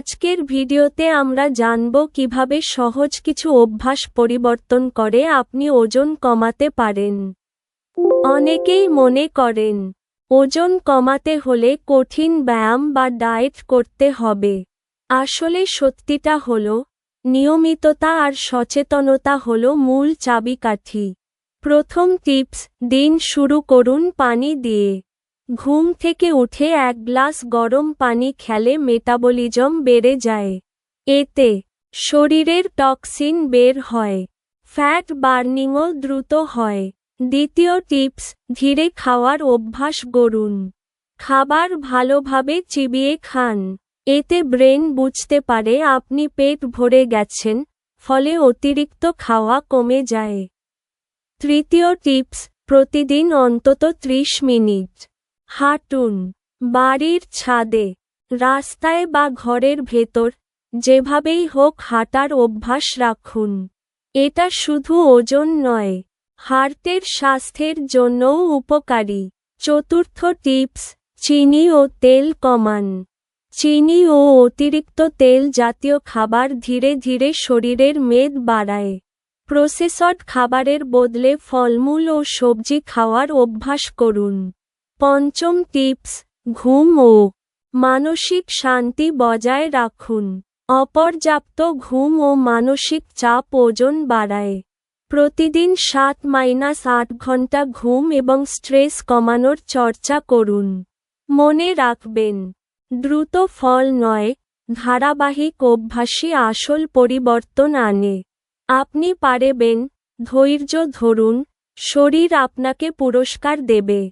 আজকের ভিডিওতে আমরা জানব কীভাবে সহজ কিছু অভ্যাস পরিবর্তন করে আপনি ওজন কমাতে পারেন। অনেকেই মনে করেন, ওজন কমাতে হলে কঠিন ব্যায়াম বা ডায়েট করতে হবে। আসলে সত্যিটা হল, নিয়মিততা আর সচেতনতা হল মূল চাবিকাঠি। প্রথম টিপস, দিন শুরু করুন পানি দিয়ে। ঘুম থেকে উঠে এক গ্লাস গরম পানি খেলে মেটাবলিজম বেড়ে যায়। এতে শরীরের টক্সিন বের হয়, ফ্যাট বার্নিংও দ্রুত হয়। দ্বিতীয় টিপস, ধীরে খাওয়ার অভ্যাস গড়ুন। খাবার ভালোভাবে চিবিয়ে খান। এতে ব্রেন বুঝতে পারে আপনি পেট ভরে গেছেন, ফলে অতিরিক্ত খাওয়া কমে যায়। তৃতীয় টিপস, প্রতিদিন অন্তত ত্রিশ মিনিট। হাঁটুন। বাড়ির ছাদে, রাস্তায় বা ঘরের ভেতর, যেভাবেই হোক হাঁটার অভ্যাস রাখুন। এটা শুধু ওজন নয়, হার্টের স্বাস্থ্যের জন্যও উপকারী। চতুর্থ টিপস, চিনি ও তেল কমান। চিনি ও অতিরিক্ত তেল জাতীয় খাবার ধীরে ধীরে শরীরের মেদ বাড়ায়। প্রসেসড খাবারের বদলে ফলমূল ও সবজি খাওয়ার অভ্যাস করুন। পঞ্চম টিপস, ঘুম ও মানসিক শান্তি বজায় রাখুন। অপর্যাপ্ত ঘুম ও মানসিক চাপ ওজন বাড়ায়। প্রতিদিন সাত মাইনাস আট ঘণ্টা ঘুম এবং স্ট্রেস কমানোর চর্চা করুন। মনে রাখবেন, দ্রুত ফল নয়, ধারাবাহিক অভ্যাসই আসল পরিবর্তন আনে। আপনি পারবেন, ধৈর্য ধরুন, শরীর আপনাকে পুরস্কার দেবে।